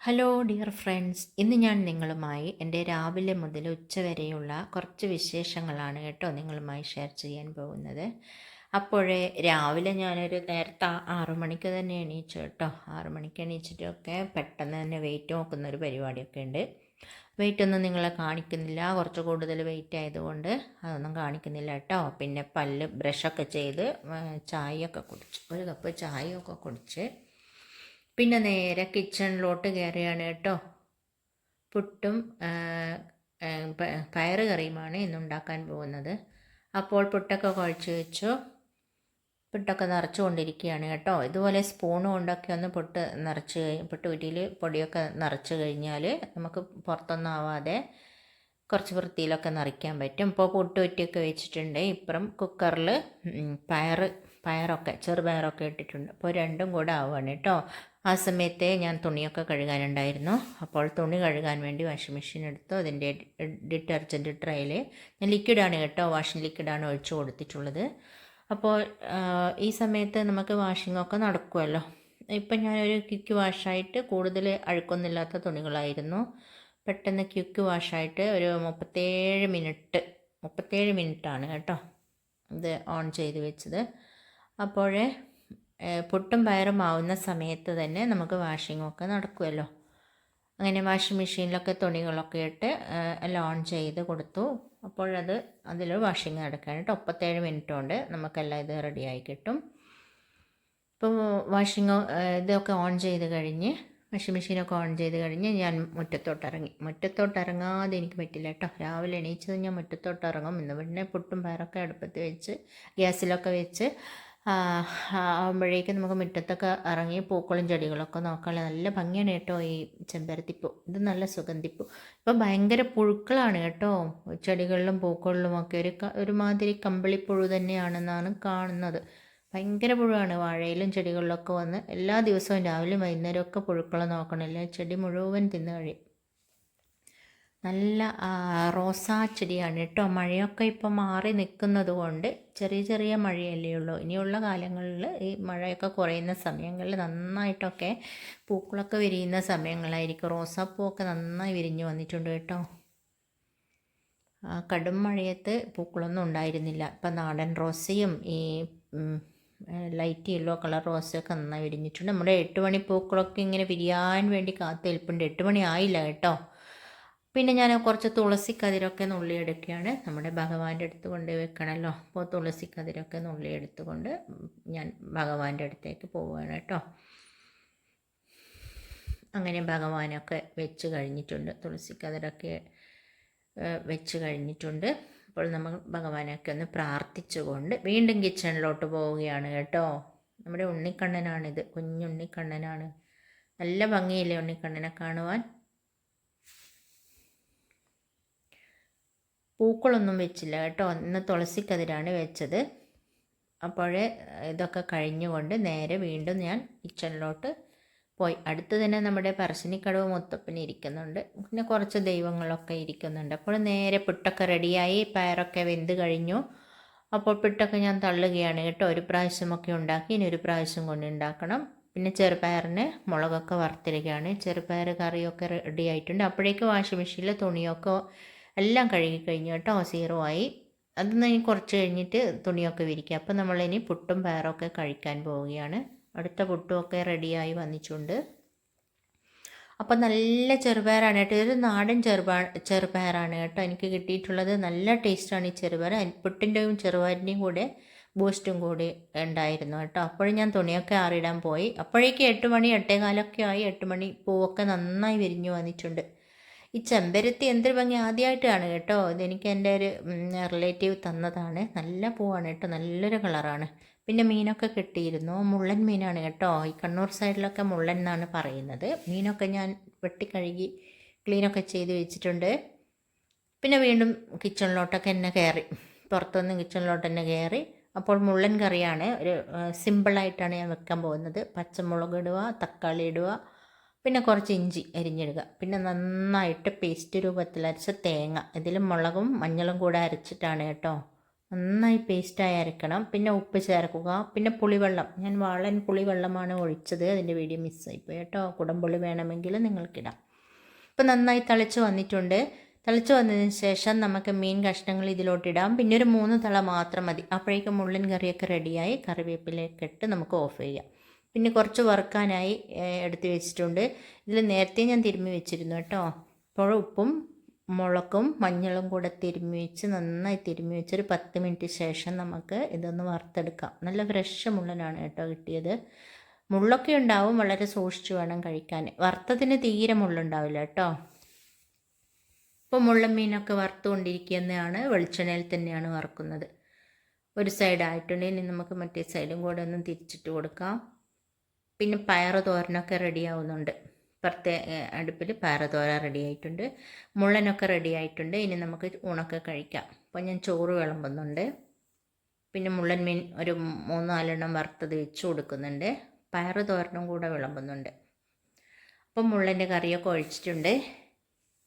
Hello dear friends ഇന്ന് ഞാൻ നിങ്ങളുമായി എന്റെ രാവിലെ മുതൽ ഉച്ചവരെയുള്ള കുറച്ച് വിശേഷങ്ങളാണ് കേട്ടോ നിങ്ങളുമായി ഷെയർ ചെയ്യാൻ പോകുന്നത്. അപ്പോഴേ രാവിലെ ഞാനൊരു നേരത്തെ ആറു മണിക്ക് തന്നെ എണീച്ചു കേട്ടോ. ആറു മണിക്ക് എണീച്ചിട്ടൊക്കെ പെട്ടെന്ന് തന്നെ വെയിറ്റ് നോക്കുന്ന ഒരു പരിപാടിയൊക്കെ ഉണ്ട്. വെയിറ്റ് ഒന്നും നിങ്ങളെ കാണിക്കുന്നില്ല. കുറച്ച് കൂടുതൽ വെയിറ്റ് ആയതുകൊണ്ട് അതൊന്നും കാണിക്കുന്നില്ല കേട്ടോ. പിന്നെ പല്ല് ബ്രഷൊക്കെ ചെയ്ത് ചായയൊക്കെ കുടിച്ചു ഒരു കപ്പ് ചായയൊക്കെ കുടിച്ച് പിന്നെ നേരെ കിച്ചണിലോട്ട് കയറിയാണ് കേട്ടോ. പുട്ടും പയറ് കറിയുമാണ് ഇന്നുണ്ടാക്കാൻ പോകുന്നത്. അപ്പോൾ പുട്ടൊക്കെ കുഴച്ച് വെച്ചു. പുട്ടൊക്കെ നിറച്ചു കൊണ്ടിരിക്കുകയാണ് കേട്ടോ. ഇതുപോലെ സ്പൂൺ കൊണ്ടൊക്കെ ഒന്ന് പുട്ട് നിറച്ച് പുട്ട് കുറ്റിയിൽ പൊടിയൊക്കെ നിറച്ച് കഴിഞ്ഞാൽ നമുക്ക് പുറത്തൊന്നും ആവാതെ കുറച്ച് വൃത്തിയിലൊക്കെ നിറയ്ക്കാൻ പറ്റും. ഇപ്പോൾ പുട്ട് കുറ്റിയൊക്കെ വെച്ചിട്ടുണ്ട്. ഇപ്പുറം കുക്കറിൽ പയർ പയറൊക്കെ ചെറുപയറൊക്കെ ഇട്ടിട്ടുണ്ട്. അപ്പോൾ രണ്ടും കൂടെ ആവുകയാണ് കേട്ടോ. ആ സമയത്തെ ഞാൻ തുണിയൊക്കെ കഴുകാനുണ്ടായിരുന്നു. അപ്പോൾ തുണി കഴുകാൻ വേണ്ടി വാഷിംഗ് മെഷീൻ എടുത്തു. അതിന്റെ ഡിറ്റർജന്റ് ട്രയിൽ ഞാൻ ലിക്വിഡാണ് കേട്ടോ വാഷിംഗ് ലിക്വിഡാണ് ഒഴിച്ചു കൊടുത്തിട്ടുള്ളത്. അപ്പോൾ ഈ സമയത്ത് നമുക്ക് വാഷിങ്ങൊക്കെ നടക്കുമല്ലോ ഇപ്പം ഞാനൊരു ക്യുക്ക് വാഷായിട്ട് കൂടുതൽ അഴുക്കൊന്നുമില്ലാത്ത തുണികളായിരുന്നു. പെട്ടെന്ന് ക്യുക്ക് വാഷായിട്ട് ഒരു മുപ്പത്തേഴ് മിനിറ്റ് മുപ്പത്തേഴ് മിനിറ്റാണ് കേട്ടോ ഇത് ഓൺ ചെയ്ത് വെച്ചത്. അപ്പോഴേ പുട്ടും പയറും ആവുന്ന സമയത്ത് തന്നെ നമുക്ക് വാഷിംഗ് ഒക്കെ നടക്കുമല്ലോ അങ്ങനെ വാഷിംഗ് മെഷീനിലൊക്കെ തുണികളൊക്കെ ഇട്ട് എല്ലാം ഓൺ ചെയ്ത് കൊടുത്തു. അപ്പോഴത് അതിൽ വാഷിംഗ് നടക്കാനായിട്ട് മുപ്പത്തേഴ് മിനിറ്റ് കൊണ്ട് നമുക്കെല്ലാം ഇത് റെഡിയായി കിട്ടും. ഇപ്പോൾ വാഷിംഗ് ഇതൊക്കെ ഓൺ ചെയ്ത് കഴിഞ്ഞ് വാഷിംഗ് മെഷീനൊക്കെ ഓൺ ചെയ്ത് കഴിഞ്ഞ് ഞാൻ മുറ്റത്തോട്ട് ഇറങ്ങി മുറ്റത്തോട്ട് ഇറങ്ങാതെ എനിക്ക് പറ്റില്ല കേട്ടോ രാവിലെ എണീച്ചത് ഞാൻ മുറ്റത്തോട്ട് ഇറങ്ങും ഇന്ന് പിന്നെ പുട്ടും പയറൊക്കെ അടുപ്പത്ത് വെച്ച് ഗ്യാസിലൊക്കെ വെച്ച് ആകുമ്പോഴേക്കും നമുക്ക് മുറ്റത്തൊക്കെ ഇറങ്ങി പൂക്കളും ചെടികളൊക്കെ നോക്കാനുള്ള നല്ല ഭംഗിയാണ് കേട്ടോ ഈ ചെമ്പരത്തിപ്പൂ. ഇത് നല്ല സുഗന്ധിപ്പൂ. ഇപ്പം ഭയങ്കര പുഴുക്കളാണ് കേട്ടോ. ചെടികളിലും പൂക്കളിലും ഒക്കെ ഒരു ഒരുമാതിരി കമ്പിളിപ്പുഴു തന്നെയാണെന്നാണ് കാണുന്നത്. ഭയങ്കര പുഴുവാണ്. വാഴയിലും ചെടികളിലൊക്കെ വന്ന് എല്ലാ ദിവസവും രാവിലെ വൈകുന്നേരമൊക്കെ പുഴുക്കളെ നോക്കണമല്ലേ ചെടി മുഴുവൻ തിന്നു കഴിയും. നല്ല റോസാ ചെടിയാണ് കേട്ടോ. മഴയൊക്കെ ഇപ്പോൾ മാറി നിൽക്കുന്നത് കൊണ്ട് ചെറിയ ചെറിയ മഴയല്ലേ ഉള്ളൂ. ഇനിയുള്ള കാലങ്ങളിൽ ഈ മഴയൊക്കെ കുറയുന്ന സമയങ്ങളിൽ നന്നായിട്ടൊക്കെ പൂക്കളൊക്കെ വിരിയുന്ന സമയങ്ങളായിരിക്കും. റോസാപ്പൂവൊക്കെ നന്നായി വിരിഞ്ഞു വന്നിട്ടുണ്ട് കേട്ടോ. കടും മഴയത്ത് പൂക്കളൊന്നും ഉണ്ടായിരുന്നില്ല. ഇപ്പം നാടൻ റോസയും ഈ ലൈറ്റ് യെല്ലോ കളർ റോസയൊക്കെ നന്നായി വിരിഞ്ഞിട്ടുണ്ട്. നമ്മുടെ എട്ട് മണി പൂക്കളൊക്കെ ഇങ്ങനെ വിരിയാൻ വേണ്ടി കാത്തു നിൽപ്പുണ്ട് എട്ട് മണി ആയില്ല കേട്ടോ. പിന്നെ ഞാൻ കുറച്ച് തുളസി കതിരൊക്കെ നുള്ളിയെടുക്കുകയാണ് നമ്മുടെ ഭഗവാന്റെ അടുത്ത് കൊണ്ട് വെക്കണമല്ലോ അപ്പോൾ തുളസി കതിരൊക്കെ നുള്ളിയെടുത്തുകൊണ്ട് ഞാൻ ഭഗവാന്റെ അടുത്തേക്ക് പോവുകയാണ് കേട്ടോ. അങ്ങനെ ഭഗവാനൊക്കെ വെച്ച് കഴിഞ്ഞിട്ടുണ്ട്. തുളസി കതിരൊക്കെ വെച്ച് കഴിഞ്ഞിട്ടുണ്ട്. അപ്പോൾ നമ്മൾ ഭഗവാനൊക്കെ ഒന്ന് പ്രാർത്ഥിച്ചുകൊണ്ട് വീണ്ടും കിച്ചണിലോട്ട് പോവുകയാണ് കേട്ടോ. നമ്മുടെ ഉണ്ണിക്കണ്ണനാണിത്. കുഞ്ഞുണ്ണിക്കണ്ണനാണ്. നല്ല ഭംഗിയില്ലേ ഉണ്ണിക്കണ്ണനെ കാണുവാൻ? പൂക്കളൊന്നും വെച്ചില്ല കേട്ടോ. ഇന്ന് തുളസിക്കതിരാണ് വെച്ചത്. അപ്പോഴേ ഇതൊക്കെ കഴിഞ്ഞുകൊണ്ട് നേരെ വീണ്ടും ഞാൻ കിച്ചണിലോട്ട് പോയി. അടുത്ത് തന്നെ നമ്മുടെ പറശ്ശിനിക്കടവ് മുത്തപ്പൻ ഇരിക്കുന്നുണ്ട്. പിന്നെ കുറച്ച് ദൈവങ്ങളൊക്കെ ഇരിക്കുന്നുണ്ട്. അപ്പോൾ നേരെ പുട്ടൊക്കെ റെഡിയായി. പയറൊക്കെ വെന്ത് കഴിഞ്ഞു. അപ്പോൾ പുട്ടൊക്കെ ഞാൻ തള്ളുകയാണ് കേട്ടോ. ഒരു പ്രാവശ്യമൊക്കെ ഉണ്ടാക്കി ഇനി ഒരു പ്രാവശ്യം കൊണ്ട് ഉണ്ടാക്കണം. പിന്നെ ചെറുപയറിന് മുളകൊക്കെ വറുത്തിരിക്കുകയാണ് ചെറുപയർ കറിയൊക്കെ റെഡി ആയിട്ടുണ്ട്. അപ്പോഴേക്ക് വാഷിംഗ് മെഷീനിൽ തുണിയൊക്കെ എല്ലാം കഴുകി കഴിഞ്ഞു കേട്ടോ സീറോ ആയി. അതൊന്ന് ഇനി കുറച്ച് കഴിഞ്ഞിട്ട് തുണിയൊക്കെ വിരിക്കുക അപ്പോൾ നമ്മളിനി പുട്ടും പയറൊക്കെ കഴിക്കാൻ പോവുകയാണ്. അടുത്ത പുട്ടുമൊക്കെ റെഡിയായി വന്നിട്ടുണ്ട്. അപ്പോൾ നല്ല ചെറുപയറാണ് കേട്ടോ. ഇതൊരു നാടൻ ചെറുപാ ചെറുപയറാണ് കേട്ടോ. എനിക്ക് കിട്ടിയിട്ടുള്ളത് നല്ല ടേസ്റ്റാണ് ഈ ചെറുപയർ. പുട്ടിന്റെയും ചെറുപയറിന്റെയും കൂടെ ബൂസ്റ്റും കൂടി ഉണ്ടായിരുന്നു കേട്ടോ. അപ്പോഴും ഞാൻ തുണിയൊക്കെ ആറിടാൻ പോയി. അപ്പോഴേക്കും എട്ട് മണി എട്ടേകാലൊക്കെ ആയി. എട്ട് മണി പൂവൊക്കെ നന്നായി വിരിഞ്ഞു വന്നിട്ടുണ്ട്. ഈ ചെമ്പരത്തി എന്തൊരു ഭംഗി. ആദ്യമായിട്ടാണ് കേട്ടോ. ഇതെനിക്ക് എന്റെ ഒരു റിലേറ്റീവ് തന്നതാണ്. നല്ല പൂവാണ് കേട്ടോ. നല്ലൊരു കളറാണ്. പിന്നെ മീനൊക്കെ കിട്ടിയിരുന്നു. മുള്ളൻ മീനാണ് കേട്ടോ. ഈ കണ്ണൂർ സൈഡിലൊക്കെ മുള്ളൻ എന്നാണ് പറയുന്നത്. മീനൊക്കെ ഞാൻ വെട്ടിക്കഴുകി ക്ലീനൊക്കെ ചെയ്ത് വെച്ചിട്ടുണ്ട്. പിന്നെ വീണ്ടും കിച്ചണിലോട്ടൊക്കെ എന്നെ കയറി. പുറത്തുനിന്ന് കിച്ചണിലോട്ട് തന്നെ കയറി. അപ്പോൾ മുള്ളൻ കറിയാണ് ഒരു സിമ്പിളായിട്ടാണ് ഞാൻ വെക്കാൻ പോകുന്നത്. പച്ചമുളക് ഇടുക തക്കാളി ഇടുക പിന്നെ കുറച്ച് ഇഞ്ചി അരിഞ്ഞിടുക പിന്നെ നന്നായിട്ട് പേസ്റ്റ് രൂപത്തിൽ അരച്ച തേങ്ങ. ഇതിൽ മുളകും മഞ്ഞളും കൂടെ അരച്ചിട്ടാണ് കേട്ടോ. നന്നായി പേസ്റ്റായി അരക്കണം. പിന്നെ ഉപ്പ് ചേർക്കുക. പിന്നെ പുളിവെള്ളം. ഞാൻ വാളൻ പുളിവെള്ളമാണ് ഒഴിച്ചത്. അതിന്റെ വീഡിയോ മിസ്സായിപ്പോയി കേട്ടോ. കുടംപുളി വേണമെങ്കിൽ നിങ്ങൾക്കിടാം. ഇപ്പം നന്നായി തിളച്ച് വന്നിട്ടുണ്ട്. തിളച്ച് വന്നതിന് ശേഷം നമുക്ക് മീൻ കഷ്ണങ്ങൾ ഇതിലോട്ടിടാം. പിന്നെ ഒരു മൂന്ന് തള മാത്രം മതി. അപ്പോഴേക്കും മുള്ളൻ കറിയൊക്കെ റെഡിയായി കറിവേപ്പിലേക്ക് ഇട്ട് നമുക്ക് ഓഫ് ചെയ്യാം. പിന്നെ കുറച്ച് വറുക്കാനായി എടുത്ത് വെച്ചിട്ടുണ്ട്. ഇതിൽ നേരത്തെ ഞാൻ തിരുമ്മി വെച്ചിരുന്നു കേട്ടോ. അപ്പോൾ ഉപ്പും മുളകും മഞ്ഞളും കൂടെ തിരുമ്മി വെച്ച് നന്നായി തിരുമ്മി വെച്ച് ഒരു പത്ത് മിനിറ്റ് ശേഷം നമുക്ക് ഇതൊന്ന് വറുത്തെടുക്കാം. നല്ല ഫ്രഷ് മുള്ളനാണ് കേട്ടോ കിട്ടിയത്. മുള്ളൊക്കെ ഉണ്ടാവും വളരെ സൂക്ഷിച്ച് വേണം കഴിക്കാൻ. വറുത്തതിന് തീരെ മുള്ളുണ്ടാവില്ല കേട്ടോ. ഇപ്പോൾ മുള്ളൻ മീനൊക്കെ വറുത്തുകൊണ്ടിരിക്കുന്നതാണ് വെളിച്ചെണ്ണയിൽ തന്നെയാണ് വറുക്കുന്നത്. ഒരു സൈഡ് ആയിട്ടുണ്ടെങ്കിൽ നമുക്ക് മറ്റേ സൈഡും കൂടെ ഒന്ന് തിരിച്ചിട്ട് കൊടുക്കാം. പിന്നെ പയർ തോരനൊക്കെ റെഡി ആവുന്നുണ്ട്. ഇപ്പുറത്തെ അടുപ്പിൽ പയർ തോര റെഡി ആയിട്ടുണ്ട്. മുള്ളനൊക്കെ റെഡി ആയിട്ടുണ്ട്. ഇനി നമുക്ക് ഉണക്ക കഴിക്കാം. അപ്പോൾ ഞാൻ ചോറ് വിളമ്പുന്നുണ്ട്. പിന്നെ മുള്ളൻ മീൻ ഒരു മൂന്ന് നാലെണ്ണം വറുത്തത് വെച്ച് കൊടുക്കുന്നുണ്ട്. പയർ തോരനും കൂടെ വിളമ്പുന്നുണ്ട്. അപ്പം മുള്ളന്റെ കറിയൊക്കെ ഒഴിച്ചിട്ടുണ്ട്.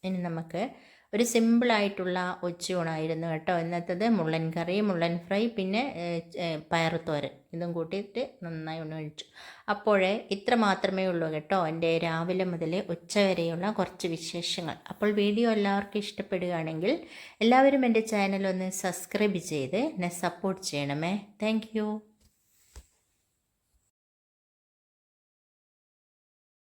ഇനി നമുക്ക് ഒരു സിമ്പിളായിട്ടുള്ള ഉച്ചയൂണായിരുന്നു കേട്ടോ. ഇന്നത്തേത് മുള്ളൻ കറി മുള്ളൻ ഫ്രൈ പിന്നെ പയറുത്തോരൻ ഇതും കൂട്ടിയിട്ട് നന്നായി ഒന്ന് ഒഴിച്ചു അപ്പോഴേ ഇത്ര മാത്രമേ ഉള്ളൂ കേട്ടോ എന്റെ രാവിലെ മുതൽ ഉച്ച വരെയുള്ള കുറച്ച് വിശേഷങ്ങൾ. അപ്പോൾ വീഡിയോ എല്ലാവർക്കും ഇഷ്ടപ്പെടുകയാണെങ്കിൽ എല്ലാവരും എന്റെ ചാനൽ ഒന്ന് സബ്സ്ക്രൈബ് ചെയ്ത് എന്നെ സപ്പോർട്ട് ചെയ്യണമേ. താങ്ക്